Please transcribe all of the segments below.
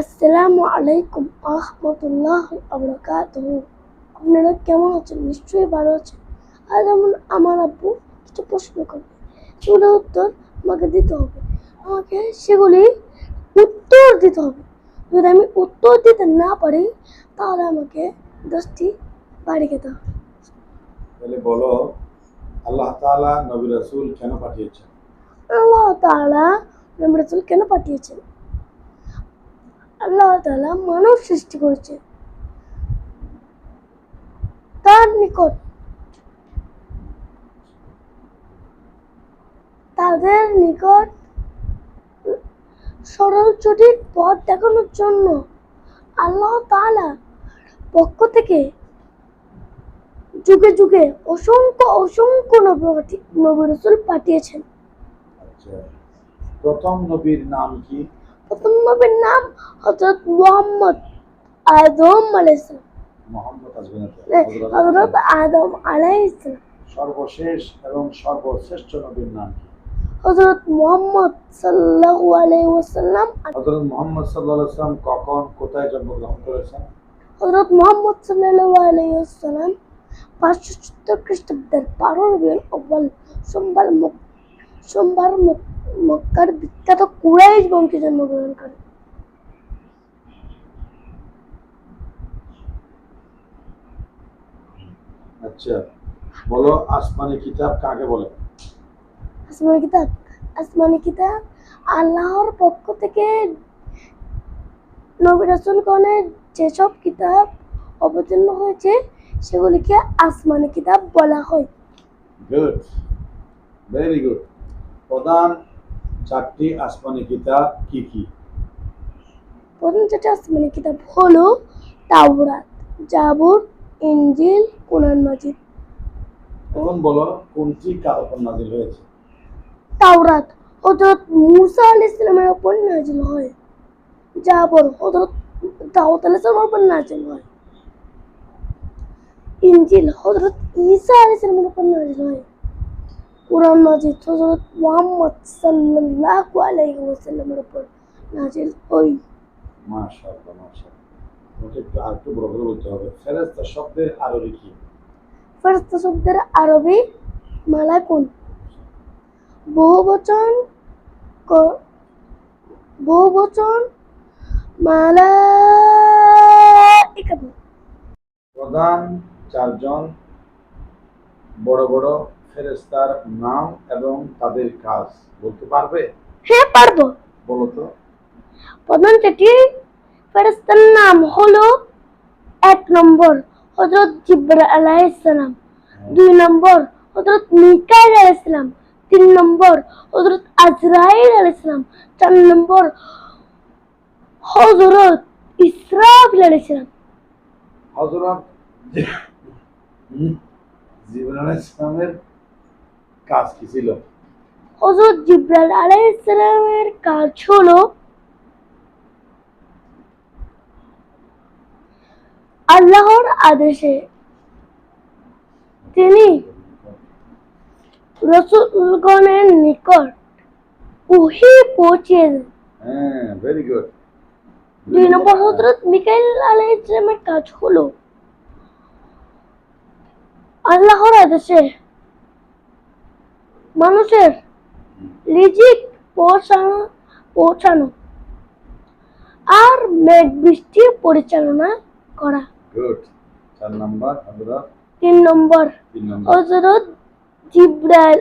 আসসালামু আলাইকুম আহমতুল্লাহ আবরাকাতুহু। আপনারা কেমন আছেন? নিশ্চয়ই ভালো আছেন। আজ আমার আমার আব্বু কিছু প্রশ্ন করবে। সেগুলোর উত্তর আমাকে দিতে হবে। আমাকে সেগুলি উত্তর দিতে হবে। যদি আমি উত্তর দিতে না পারি তাহলে আমাকে দশটি বাড়ি খেতে হবে। তাহলে বলো আল্লাহ তাআলা নবী রাসূল কেন পাঠিয়েছেন? আল্লাহ তাআলা নবী রাসূল কেন পাঠিয়েছেন? আল্লাহ তাআলা মানব সৃষ্টি করেছেন তার নিকট তাদের নিকট সরল সঠিক পথ দেখানোর জন্য আল্লাহ তাআলা পক্ষ থেকে যুগে যুগে অসংখ্য অসংখ্য নবী নবী রাসূল পাঠিয়েছেন। আচ্ছা প্রথম নবীর নাম কি? প্রথম নবীর নাম হজরত মোহাম্মদ আদম আলাইসালাম হজরত আদম আলাইসালাম সর্বশেষ এবং সর্বশ্রেষ্ঠ নবীর নাম হজরত মোহাম্মদ সাল্লাহু আলাইহি ওয়াসাল্লাম। হযরত মুহাম্মদ সাল্লাল্লাহু আলাইহি সাল্লাম কখন কোথায় জন্মগ্রহণ করেছেন? হজরত মোহাম্মদ সাল্লাহু আলাইহি ওয়াসাল্লাম পাঁচশো সত্তর খ্রিস্টাব্দের বারো রবিউল সোমবার মক- সোমবার মক্কার বিখ্যাত কুরাইশ বংশে জন্মগ্রহণ করেন আচ্ছা বলো আসমানি কিতাব কাকে বলে? আসমানি কিতাব? আসমানি কিতাব আল্লাহর পক্ষ থেকে নবী রাসূলগণের যেসব কিতাব অবতীর্ণ হয়েছে সেগুলিকে আসমানি কিতাব বলা হয়। গুড ভেরি গুড প্রধান চারটি আসমানি কিতাব কি কি? প্রথম যেটা আসমানি কিতাব হলো তাওরাত জাবুর ইনজিল কোরআন মাজিদ। এখন বলো কোনটি কার উপর নাজিল হয়েছে? তাওরাত হযরত মুসা আলাইহিস সালামের উপর নাজিল হয়। জাবর হযরত দাউদ আলাইহিস সালামের উপর নাজিল হয়। ইনজিল হযরত ঈসা আলাইহিস সালামের উপর নাজিল হয়। কোরআন মাজিদ হযরত মুহাম্মদ সাল্লাল্লাহু আলাইহি ওয়াসাল্লামের উপর নাজিল হয় মাশাআল্লাহ মাশাআল্লাহ। তোমাকে একটু আর একটু বড় করে বলতে হবে। ফেরেশতা শব্দের আরবি কি? ফেরেশতা শব্দের আরবি মালাকুন। বহুবচন বহুবচন মালাইকাতু প্রধান চারজন বড় বড় ফেরেশতার নাম এবং তাদের কাজ বলতে পারবে? হ্যাঁ পারব। বলো তো। প্রধান চারটি ফেরেশতার নাম হলো এক নম্বর হযরত জিব্রাইল আলাইহিস সালাম দুই নম্বর হযরত মিকাইল আলাইহিস সালাম তিন নম্বর হযরত আজরাইল আলাইহিস সালাম চার নম্বর হযরত ইসরাফিল আলাইহিস সালাম। হযরত জিবরাইল আলাইহিস সালামের কাজ কি ছিল? হযরত জিব্রাইল আলাইহিস সালামের কাজ হলো আল্লাহর আদেশে তিনি রসুলগণের নিকট ওহি দেন। হ্যাঁ ভেরি গুড দুই নম্বর হজরত মিকাইল আলাহ ইসলামের কাজ হলো আল্লাহর আদেশে মানুষের লিজিক পৌঁছানো পৌঁছানো আর মেঘ বৃষ্টি পরিচালনা করা। গুড চার নাম্বার হযরত তিন নম্বর হজরত জিব্রাইল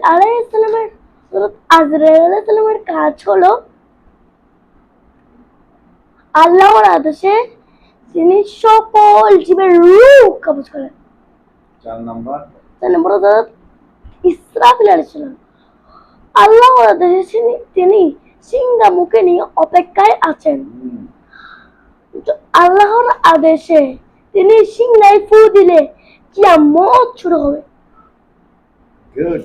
আজরাইল আলাইহিসসালামের কাজ হলো আল্লাহর আদেশে তিনি সকল জীবের রূহ কবজ করেন। চার নাম্বার। তার নম্বর হজরত আল্লাহর আদেশে তিনি- তিনি সিংহা মুখে নিয়ে অপেক্ষায় আছেন। আল্লাহর আদেশে তিনি সিংহায় ফু দিলে কিয়ামত শুরু হবে। গুড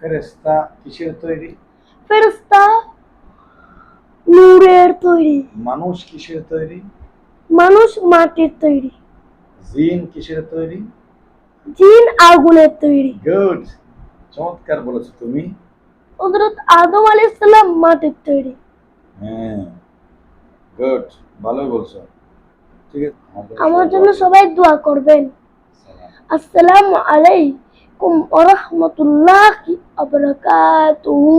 ফেরেশতা কিসের তৈরি? ফেরেশতা নূরের তৈরি। মানুষ কিসের তৈরি? মানুষ মাটির তৈরি। জিন কিসের তৈরি? জিন আগুনের তৈরি। গুড চমৎকার বলেছ তুমি। হযরত আদম আলাইহিস সালাম মাটির তৈরি। হ্যাঁ গুড ভালোই বলছো। ঠিক আছে আমার জন্য সবাই দোয়া করবেন। আসসালামু আলাইকুম ওয়া রাহমাতুল্লাহি ওয়া বারাকাতুহু।